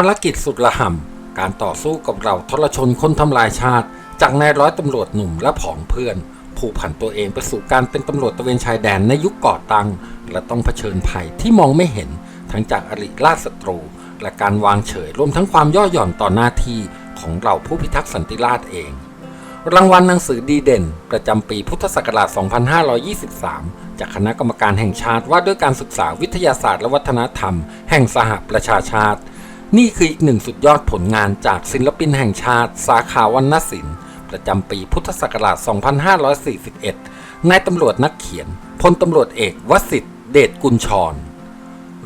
ภารกิจสุดระห่ำการต่อสู้กับเราทรชนคนทำลายชาติ จากนายร้อยตำรวจหนุ่มและผองเพื่อน ผู้ผันตัวเองไปสู่การเป็นตำรวจตะเวนชายแดนในยุคก่อตั้ง และต้องเผชิญภัยที่มองไม่เห็น ทั้งจากอริราชศัตรู และการวางเฉยรวมทั้งความย่อหย่อนต่อหน้าที่ของเราผู้พิทักษ์สันติราษฎร์เอง รางวัลหนังสือดีเด่น ประจำปีพุทธศักราช 2523 จากคณะกรรมการแห่งชาติว่าด้วยการศึกษาวิทยาศาสตร์และวัฒนธรรม แห่งสหประชาชาติ นี่คืออีกหนึ่งสุดยอดผลงานจากศิลปินแห่งชาติ สาขาวรรณศิลป์ ประจำปีพุทธศักราช 2541 นายตำรวจนักเขียนพลตำรวจเอกวสิทธิ์เดชกุลชร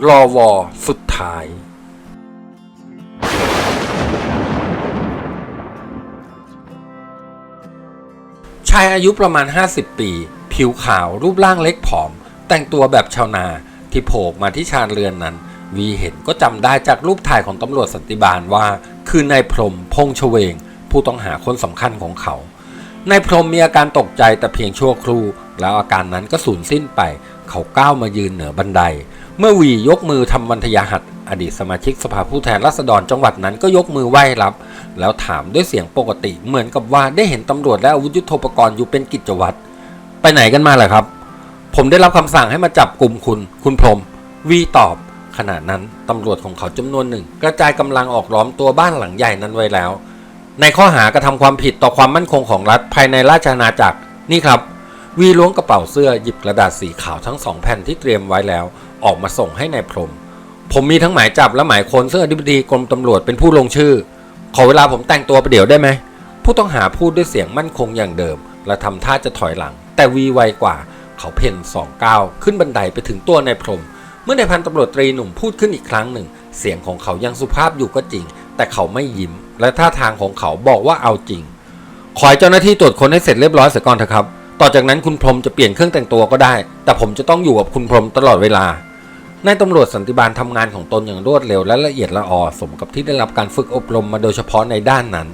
รอวอสุดท้ายชายอายุประมาณ 50 ปี ผิวขาวรูปร่างเล็กผอม แต่งตัวแบบชาวนาที่โผล่มาที่ชานเรือนนั้น วีเห็นก็จำได้จากรูปถ่ายของตำรวจสันติบาลว่า คือนายพรหมพงษ์เฉวง ผู้ต้องหาคนสำคัญของเขานายพรหมมีอาการตกใจแต่เพียงชั่วครู่ แล้วอาการนั้นก็สูญสิ้นไป เขาก้าวมายืนเหนือบันได เมื่อวียกมือทำวันทยาหัตอดีตสมาชิกสภาผู้แทนราษฎรจังหวัดนั้นก็ยกมือไหว้รับ แล้วถามด้วยเสียงปกติเหมือนกับว่าได้เห็นตำรวจและอาวุธยุทโธปกรณ์อยู่เป็นกิจวัตรไปไหนกันมาล่ะครับ ผมได้รับคำสั่งให้มาจับกลุ่มคุณ คุณพรหมวีตอบ ขณะนั้นตำรวจของเขาจำนวนหนึ่ง กระจายกำลังออกล้อมตัวบ้านหลังใหญ่นั้นไว้แล้ว ในข้อหากระทำความผิดต่อความมั่นคงของรัฐภายในราชอาณาจักรนี่ครับ วีล้วงกระเป๋าเสื้อหยิบกระดาษสีขาวทั้งสองแผ่นที่เตรียมไว้แล้ว ออกมาส่งให้ในายพรหมผมมีทั้งหมายจับและหมายค้นซึ่งอธิบดีกรมตำรวจเป็นผู้ลงชื่อ ขอเวลาผมแต่งตัวประเดี๋ยวได้ไหมผู้ต้องหาพูดด้วยเสียงมั่นคงอย่างเดิม และทำท่าจะถอยหลัง แต่วีไวกว่า เขาเพ่นสองก้าวขึ้นบันไดไปถึงตัวนายพรหม เมื่อนายพันตำรวจตรีหนุ่มพูดขึ้นอีกครั้งหนึ่ง เสียงของเขายังสุภาพอยู่ก็จริง แต่เขาไม่ยิ้ม และท่าทางของเขาบอกว่าเอาจริง ขอให้เจ้าหน้าที่ตรวจค้นให้เสร็จเรียบร้อยเสียก่อนเถอะครับ ต่อจากนั้นคุณพรมจะเปลี่ยนเครื่องแต่งตัวก็ได้ แต่ผมจะต้องอยู่กับคุณพรมตลอดเวลานายตำรวจสันติบาลทำงานของตนอย่างรวดเร็วและละเอียดละออสมกับที่ได้รับการฝึกอบรมมาโดยเฉพาะในด้านนั้น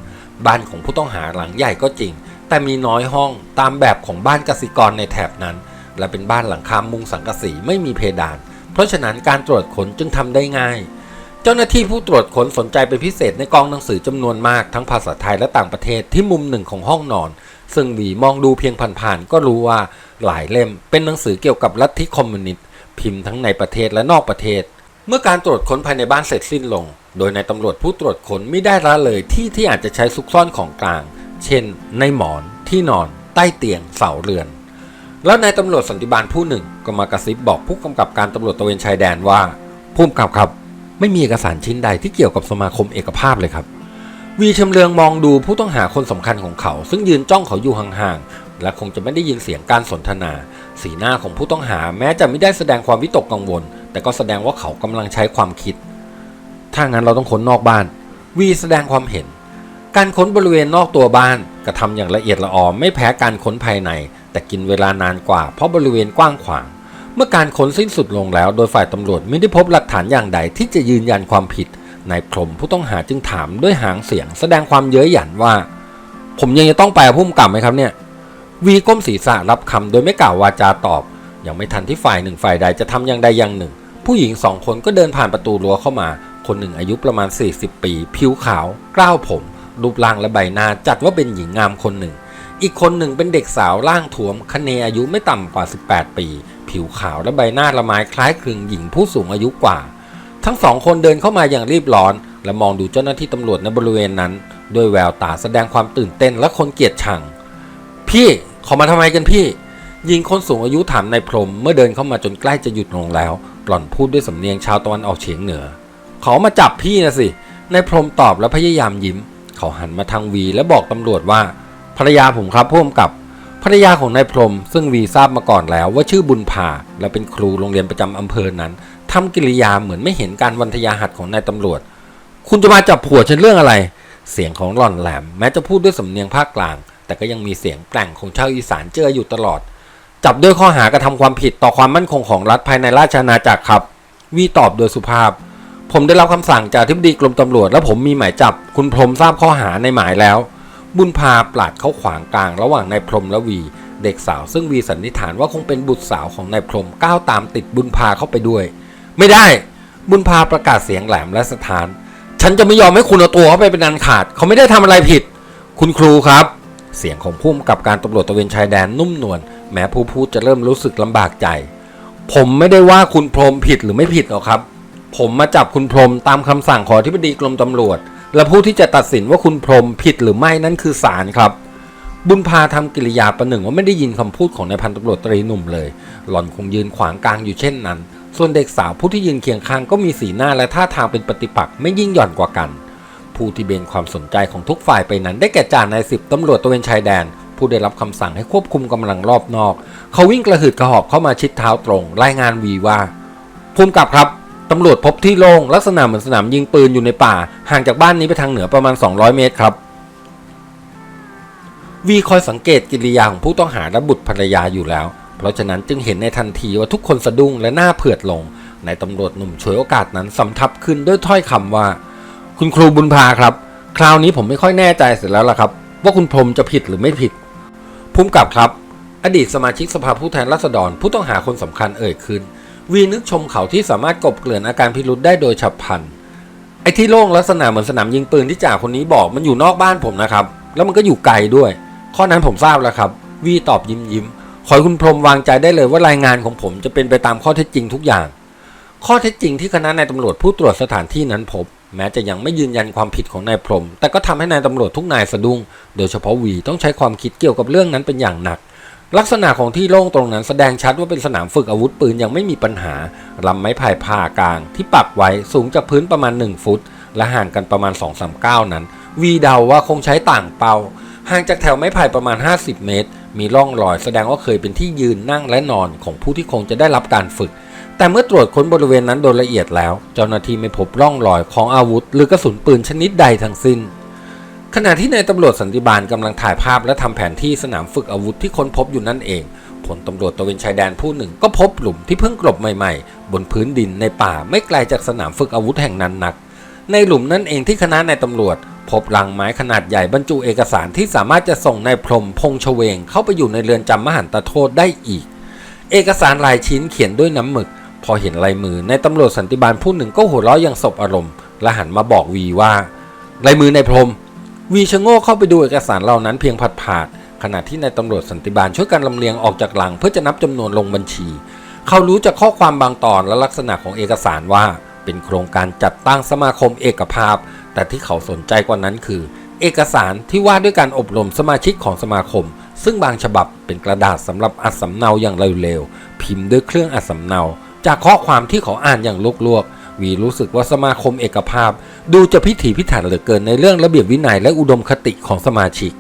บ้านของผู้ต้องหาหลังใหญ่ก็จริง แต่มีน้อยห้องตามแบบของบ้านกสิกรในแถบนั้น และเป็นบ้านหลังคามุงสังกะสีไม่มีเพดาน เพราะฉะนั้นการตรวจค้นจึงทำได้ง่าย เจ้าหน้าที่ผู้ตรวจค้นสนใจเป็นพิเศษในกองหนังสือจำนวนมากทั้งภาษาไทยและต่างประเทศที่มุมหนึ่งของห้องนอน ซึ่งหวีมองดูเพียงผ่านๆก็รู้ว่าหลายเล่ม เป็นหนังสือเกี่ยวกับลัทธิคอมมิวนิสต์พิมพ์ทั้งในประเทศและนอกประเทศ เมื่อการตรวจค้นภายในบ้านเสร็จสิ้นลง โดยนายตำรวจผู้ตรวจค้นไม่ได้ละเลยที่ที่อาจจะใช้ซุกซ่อนของกลาง เช่น ในหมอนที่นอน ใต้เตียงเสาเรือน แล้วนายตำรวจสันติบาลผู้หนึ่ง ก็มากระซิบบอกผู้กำกับการตำรวจตะเวนชายแดนว่าผู้กำกับครับ ไม่มีเอกสารชิ้นใดที่เกี่ยวกับสมาคมเอกภาพเลยครับ วีชำเลืองมองดูผู้ต้องหาคนสำคัญของเขา ซึ่งยืนจ้องเขาอยู่ห่างๆและคงจะไม่ได้ยินเสียงการสนทนา สีหน้าของผู้ต้องหาแม้จะไม่ได้แสดงความวิตกกังวล แต่ก็แสดงว่าเขากำลังใช้ความคิด ถ้างั้นเราต้องค้นนอกบ้าน วีแสดงความเห็น การค้นบริเวณนอกตัวบ้านกระทำอย่างละเอียดละออไม่แพ้การค้นภายใน แต่กินเวลานานกว่าเพราะบริเวณกว้างขวาง เมื่อการค้นสิ้นสุดลงแล้ว โดยฝ่ายตำรวจไม่ได้พบหลักฐานอย่างใดที่จะยืนยันความผิดนายพรหมผู้ต้องหาจึงถามด้วยหางเสียง แสดงความเย้ยหยันว่า ผมยังจะต้องไปพุ่มกลับไหมครับเนี่ยวีก้มศีรษะรับคำโดยไม่กล่าววาจาตอบ ยังไม่ทันที่ฝ่ายหนึ่งฝ่ายใดจะทำอย่างใดอย่างหนึ่ง ผู้หญิงสองคนก็เดินผ่านประตูรั้วเข้ามา คนหนึ่งอายุประมาณ 40 ปี ผิวขาวกล้าวผม รูปร่างและใบหน้าจัดว่าเป็นหญิงงามคนหนึ่ง อีกคนหนึ่งเป็นเด็กสาวร่างถวมคะเนอายุไม่ต่ำกว่า 18 ปี ผิวขาวและใบหน้าละไม้คล้ายคลึงหญิงผู้สูงอายุกว่า ทั้งสองคนเดินเข้ามาอย่างรีบร้อน และมองดูเจ้าหน้าที่ตำรวจในบริเวณนั้น ด้วยแววตาแสดงความตื่นเต้นและคนเกลียดชัง พี่เขามาทำไมกันพี่ หญิงคนสูงอายุถามนายพรหมเมื่อเดินเข้ามาจนใกล้จะหยุดลงแล้ว หล่อนพูดด้วยสำเนียงชาวตะวันออกเฉียงเหนือ เขามาจับพี่นะสินายพรหมตอบและพยายามยิ้ม เขาหันมาทางวีและบอกตำรวจว่า ภรรยาผมครับพ่วงกับภรรยาของนายพรหมซึ่งวีทราบมาก่อนแล้วว่าชื่อบุญพาและเป็นครูโรงเรียนประจำอำเภอนั้นทำกิริยาเหมือนไม่เห็นการวันทยาหัดของนายตำรวจ คุณจะมาจับผัวฉันเรื่องอะไร เสียงของหล่อนแหลม แม้จะพูดด้วยสำเนียงภาคกลาง แต่ก็ยังมีเสียงแกร่งของชาวอีสานเจออยู่ตลอด จับด้วยข้อหากระทำความผิดต่อความมั่นคงของรัฐภายในราชอาณาจักรครับ วีตอบโดยสุภาพ ผมได้รับคำสั่งจากทิบดีกรมตำรวจ และผมมีหมายจับ คุณพรหมทราบข้อหาในหมายแล้ว บุญพาปาดเข้าขวางกลางระหว่างนายพรหมและวี เด็กสาวซึ่งวีสันนิษฐานว่าคงเป็นบุตรสาวของนายพรหมก้าวตามติดบุญพาเข้าไปด้วย ไม่ได้บุญพาประกาศเสียงแหลมและสถาน ฉันจะไม่ยอมให้คุณเอาตัวเขาไปเป็นอันขาด เขาไม่ได้ทำอะไรผิด คุณครูครับ เสียงของผู้กำกับการตำรวจตะเวนชายแดนนุ่มนวลแม้ผู้พูดจะเริ่มรู้สึกลำบากใจ ผมไม่ได้ว่าคุณพรหมผิดหรือไม่ผิดหรอกครับ ผมมาจับคุณพรหมตามคำสั่งของที่บดีกรมตำรวจ และผู้ที่จะตัดสินว่าคุณพรมผิดหรือไม่นั่นคือศาลครับ บุญพาทำกิริยาประหนึ่งว่าไม่ได้ยินคำพูดของนายพันตำรวจตรีหนุ่มเลย หล่อนคงยืนขวางกลางอยู่เช่นนั้น ส่วนเด็กสาวผู้ที่ยืนเคียงข้างก็มีสีหน้าและท่าทางเป็นปฏิปักษ์ไม่ยิ่งหย่อนกว่ากัน ผู้ที่เบนความสนใจของทุกฝ่ายไปนั้นได้แก่จ่านายสิบตำรวจตระเวนชายแดน ผู้ได้รับคำสั่งให้ควบคุมกำลังรอบนอก เขาวิ่งกระหืดกระหอบเข้ามาชิดเท้าตรง รายงานวีว่าภูมิกับครับ ตำรวจพบที่โล่งลักษณะเหมือนสนามยิงปืนอยู่ในป่า ห่างจากบ้านนี้ไปทางเหนือประมาณ 200 เมตรครับวีคอยสังเกตกิริยาของผู้ต้องหาและบุตรภรรยาอยู่แล้ว เพราะฉะนั้นจึงเห็นในทันทีว่าทุกคนสะดุ้งและหน้าเผือดลง ในตำรวจหนุ่มฉวยโอกาสนั้นสำทับขึ้นด้วยถ้อยคำว่า คุณครูบุญพาครับ คราวนี้ผมไม่ค่อยแน่ใจเสร็จแล้วล่ะครับ ว่าคุณพรมจะผิดหรือไม่ผิดภูมิกับครับ อดีตสมาชิกสภาผู้แทนราษฎรผู้ต้องหาคนสำคัญเอ่ยขึ้น วีนึกชมเขาที่สามารถกบเกลื่อนอาการพิรุษได้โดยฉับพลัน ไอ้ที่โล่งลักษณะเหมือนสนามยิงปืนที่จ่าคนนี้บอกมันอยู่นอกบ้านผมนะครับ แล้วมันก็อยู่ไกลด้วย ข้อนั้นผมทราบแล้วครับ วีตอบยิ้มยิ้มขอให้คุณพรมวางใจได้เลยว่ารายงานของผมจะเป็นไปตามข้อเท็จจริงทุกอย่าง ข้อเท็จจริงที่คณะนายตำรวจผู้ตรวจสถานที่นั้นพบ แม้จะยังไม่ยืนยันความผิดของนายพรม แต่ก็ทำให้นายตำรวจทุกนายสะดุ้ง โดยเฉพาะวีต้องใช้ความคิดเกี่ยวกับเรื่องนั้นเป็นอย่างหนัก ลักษณะของที่โล่งตรงนั้นแสดงชัดว่าเป็นสนามฝึกอาวุธปืนยังไม่มีปัญหาลำไม้พายผ่ากลาง ที่ปักไว้สูงจากพื้นประมาณ 1 ฟุต และห่างกันประมาณ 2-3ก้านั้น วีเดาว่าคงใช้ต่างเป้าห่างจากแถวไม้ไผ่ประมาณ 50 เมตร มีร่องรอยแสดงว่าเคยเป็นที่ยืนนั่งและนอนของผู้ที่คงจะได้รับการฝึก แต่เมื่อตรวจค้นบริเวณนั้นโดยละเอียดแล้ว เจ้าหน้าที่ไม่พบร่องรอยของอาวุธ หรือกระสุนปืนชนิดใดทั้งสิ้น ขณะที่นายตำรวจสันติบาลกำลังถ่ายภาพและทำแผนที่สนามฝึกอาวุธที่ค้นพบอยู่นั่นเองผลตำรวจตะเวนชายแดนผู้หนึ่งก็พบหลุมที่เพิ่งกลบใหม่ๆ บนพื้นดินในป่าไม่ไกลจากสนามฝึกอาวุธแห่งนั้นนัก ในหลุมนั่นเองที่คณะนายตำรวจ พบลังไม้ขนาดใหญ่บรรจุเอกสารที่สามารถจะส่งนายพรหมพงษ์เฉวงเข้าไปอยู่ในเรือนจำมหันตโทษได้อีก เอกสารหลายชิ้นเขียนด้วยน้ำหมึก พอเห็นลายมือในายตำรวจสันติบาลผู้หนึ่งก็หัวเราะอย่างสบอารมณ์และหันมาบอกวีว่าลายมือนายพรหม วีชะโง่เข้าไปดูเอกสารเหล่านั้นเพียงผัดผาดขณะที่นายตำรวจสันติบาลช่วยกันลำเลียงออกจากหลังเพื่อจะนับจำนวนลงบัญชี เขารู้จากข้อความบางตอนและลักษณะของเอกสารว่า เป็นโครงการจัดตั้งสมาคมเอกภาพ แต่ที่เขาสนใจกว่านั้นคือ เอกสารที่ว่าด้วยการอบรมสมาชิกของสมาคม ซึ่งบางฉบับเป็นกระดาษสำหรับอัดสำเนาอย่างเร็วๆพิมพ์ด้วยเครื่องอัดสำเนา จากข้อความที่เขาอ่านอย่างลวกๆ วีรู้สึกว่าสมาคมเอกภาพ ดูจะพิถีพิถันเหลือเกินในเรื่องระเบียบวินัยและอุดมคติของสมาชิก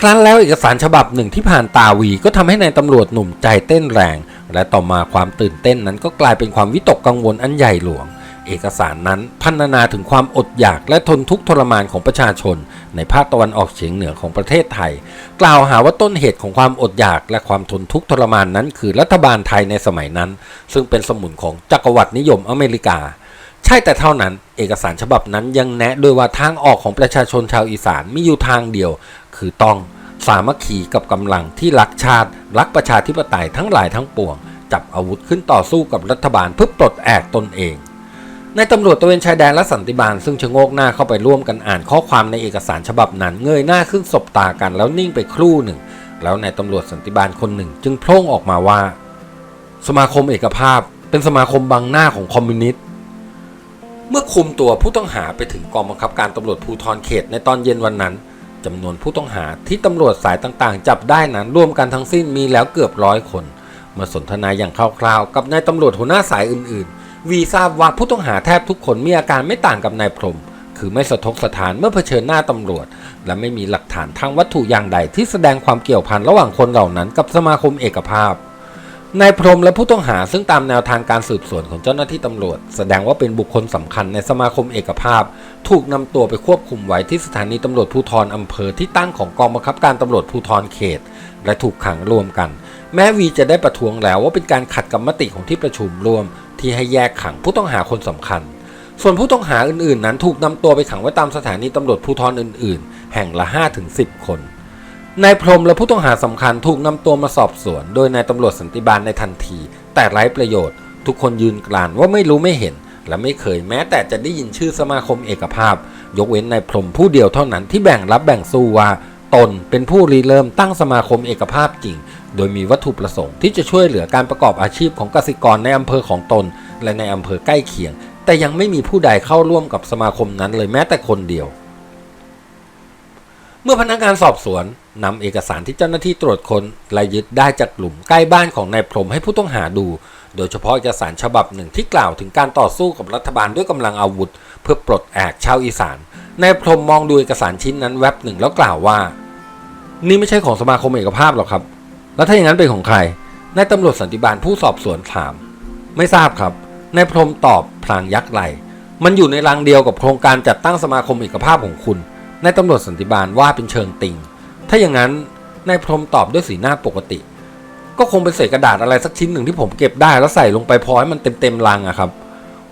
ครั้นแล้วเอกสารฉบับหนึ่งที่ผ่านตาวีก็ทำให้ในายตำรวจหนุ่มใจเต้นแรง และต่อมาความตื่นเต้นนั้นก็กลายเป็นความวิตกกังวลอันใหญ่หลวง เอกสารนั้นพันนาถึงความอดอยากและทนทุกข์ทรมานของประชาชน ในภาคตะวันออกเฉียงเหนือของประเทศไทย กล่าวหาว่าต้นเหตุของความอดอยากและความทนทุกข์ทรมานนั้นคือรัฐบาลไทยในสมัยนั้น ซึ่งเป็นสมุนของจักรวรรดินิยมอเมริกา ใช่แต่เท่านั้น เอกสารฉบับนั้นยังแนะด้วยว่าทางออกของประชาชนชาวอีสานมีอยู่ทางเดียว คือต้องสามัคคีกับกำลังที่รักชาติ รักประชาธิปไตยทั้งหลายทั้งปวง จับอาวุธขึ้นต่อสู้กับรัฐบาลเพื่อปลดแอกตนเอง ในตำรวจตระเวนชายแดนและสันติบาลซึ่งชะโงกหน้าเข้าไปร่วมกันอ่านข้อความในเอกสารฉบับนั้น เงยหน้าขึ้นสบตากันแล้วนิ่งไปครู่หนึ่ง แล้วนายตำรวจสันติบาลคนหนึ่ง จึงโพล่งออกมาว่า สมาคมเอกภาพ เป็นสมาคมบังหน้าของคอมมิวนิสต์เมื่อคุมตัวผู้ต้องหาไปถึงกองบังคับการตำรวจภูธรเขตในตอนเย็นวันนั้นจำนวนผู้ต้องหาที่ตำรวจสายต่างๆ จับได้นั้นรวมกันทั้งสิ้นมีแล้วเกือบร้อยคนมื่อสนทนาอย่างคร่าวๆ กับนายตำรวจหัวหน้าสายอื่นๆ วีทราบว่าผู้ต้องหาแทบทุกคนมีอาการไม่ต่างกับนายพรหมคือไม่สะทกสถานเมื่อเผชิญหน้าตำรวจ และไม่มีหลักฐานทางวัตถุอย่างใดที่แสดงความเกี่ยวพันระหว่างคนเหล่านั้นกับสมาคมเอกภาพนายพรหมและผู้ต้องหาซึ่งตามแนวทางการสืบสวนของเจ้าหน้าที่ตำรวจ แสดงว่าเป็นบุคคลสำคัญในสมาคมเอกภาพ ถูกนำตัวไปควบคุมไว้ที่สถานีตำรวจภูธรอำเภอที่ตั้งของกองบังคับการตำรวจภูธรเขต และถูกขังรวมกัน แม้วีจะได้ประท้วงแล้วว่าเป็นการขัดกับมติของที่ประชุมร่วม ที่ให้แยกขังผู้ต้องหาคนสำคัญ ส่วนผู้ต้องหาอื่นๆ นั้นถูกนำตัวไปขังไว้ตามสถานีตำรวจภูธรอื่น ๆ แห่งละ5-10 คนนายพรหมและผู้ต้องหาสำคัญถูกนำตัวมาสอบสวน โดยนายตำรวจสันติบาลในทันที แต่ไร้ประโยชน์ ทุกคนยืนกรานว่าไม่รู้ไม่เห็น และไม่เคยแม้แต่จะได้ยินชื่อสมาคมเอกภาพ ยกเว้นนายพรหมผู้เดียวเท่านั้นที่แบ่งรับแบ่งสู้ว่า ตนเป็นผู้ริเริ่มตั้งสมาคมเอกภาพจริง โดยมีวัตถุประสงค์ที่จะช่วยเหลือการประกอบอาชีพของเกษตรกรในอำเภอของตน และในอำเภอใกล้เคียง แต่ยังไม่มีผู้ใดเข้าร่วมกับสมาคมนั้นเลยแม้แต่คนเดียว เมื่อพนักงานสอบสวนนำเอกสารที่เจ้าหน้าที่ตรวจค้นและยึดได้จากกลุ่มใกล้บ้านของนายพรหมให้ผู้ต้องหาดู โดยเฉพาะเอกสารฉบับหนึ่งที่กล่าวถึงการต่อสู้กับรัฐบาลด้วยกำลังอาวุธ เพื่อปลดแอกชาวอีสานนายพรหมมองดูเอกสารชิ้นนั้นแวบหนึ่งแล้วกล่าวว่า นี่ไม่ใช่ของสมาคมเอกภาพหรอกครับ แล้วถ้าอย่างนั้นเป็นของใครนายตำรวจสันติบาลผู้สอบสวนถาม ไม่ทราบครับนายพรหมตอบพลางยักไหลมันอยู่ในรังเดียวกับโครงการจัดตั้งสมาคมเอกภาพของคุณนายตำรวจสันติบาลว่าเป็นเชิงติงถ้าอย่างนั้นนายพรหมตอบด้วยสีหน้าปกติ ก็คงเป็นเศษกระดาษอะไรสักชิ้นหนึ่งที่ผมเก็บได้แล้วใส่ลงไปพอให้มันเต็มเต็มๆรังอะครับ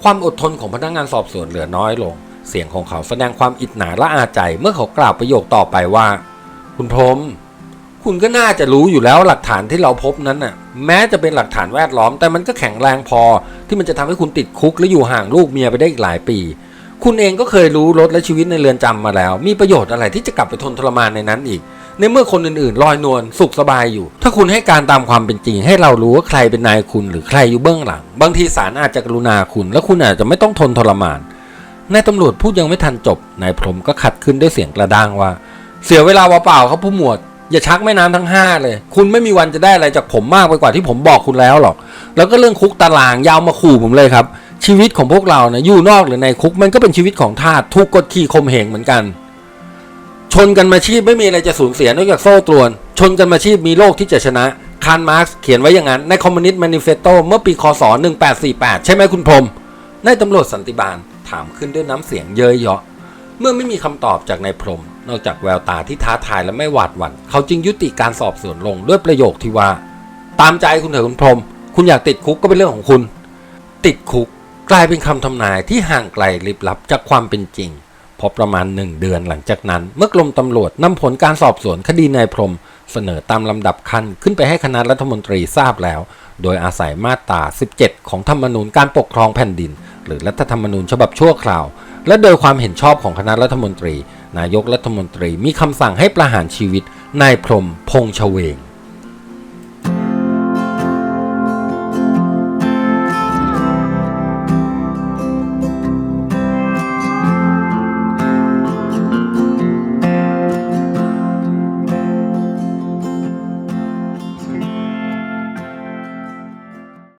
ความอดทนของพนักงานสอบสวนเหลือน้อยลง เสียงของเขาแสดงความอิจฉาและอาใจเมื่อเขากล่าวประโยคต่อไปว่า คุณพรมคุณก็น่าจะรู้อยู่แล้วหลักฐานที่เราพบนั้นน่ะ แม้จะเป็นหลักฐานแวดล้อม แต่มันก็แข็งแรงพอ ที่มันจะทำให้คุณติดคุกและอยู่ห่างลูกเมียไปได้อีกหลายปี คุณเองก็เคยรู้รถและชีวิตในเรือนจำมาแล้ว มีประโยชน์อะไรที่จะกลับไปทนทรมานในนั้นอีก ในเมื่อคนอื่นๆลอยนวลสุขสบายอยู่ ถ้าคุณให้การตามความเป็นจริง ให้เรารู้ว่าใครเป็นนายคุณหรือใครอยู่เบื้องหลัง บางทีศาลอาจจะกรุณาคุณ และคุณอาจจะไม่ต้องทนทรมานนายตำรวจพูดยังไม่ทันจบนายพรหมก็ขัดขึ้นด้วยเสียงกระด้างว่า เสียเวลาเปล่าๆครับผู้หมวด อย่าชักแม่น้ำทั้งห้าเลย คุณไม่มีวันจะได้อะไรจากผมมากไปกว่าที่ผมบอกคุณแล้วหรอก แล้วก็เรื่องคุกตารางยาวมาขู่ผมเลยครับชีวิตของพวกเรานะอยู่นอกหรือในคุกมันก็เป็นชีวิตของทาสถูกกดขี่ข่มเหงเหมือนกัน ชนกันมาชีพไม่มีอะไรจะสูญเสียนอกจากโซ่ตรวน ชนกันมาชีพมีโลกที่จะชนะคาร์ลมาร์กเขียนไว้อย่างนั้นในคอมมิวนิสต์แมนิเฟสโตเมื่อปีคศ 1848 ใช่ไหมคุณพรมนายตำรวจสันติบาลถามขึ้นด้วยน้ำเสียงเย้ยเยาะเมื่อไม่มีคำตอบจากนายพรม นอกจากแววตาที่ท้าทายและไม่หวาดหวั่นเขาจึงยุติการสอบสวนลงด้วยประโยคที่ว่า ตามใจคุณเถอะคุณพรม คุณอยากติดคุกก็เป็นเรื่องของคุณ ติดคุกกลายเป็นคำทำนายที่ห่างไกลลิบลับจากความเป็นจริง พอประมาณหนึ่งเดือนหลังจากนั้น เมื่อกรมตำรวจนำผลการสอบสวนคดีนายพรม เสนอตามลำดับขั้นขึ้นไปให้คณะรัฐมนตรีทราบแล้ว โดยอาศัยมาตรา 17 ของธรรมนูญการปกครองแผ่นดิน หรือรัฐธรรมนูญฉบับชั่วคราว และโดยความเห็นชอบของคณะรัฐมนตรี นายกรัฐมนตรีมีคำสั่งให้ประหารชีวิตนายพรมพงษ์เฉวง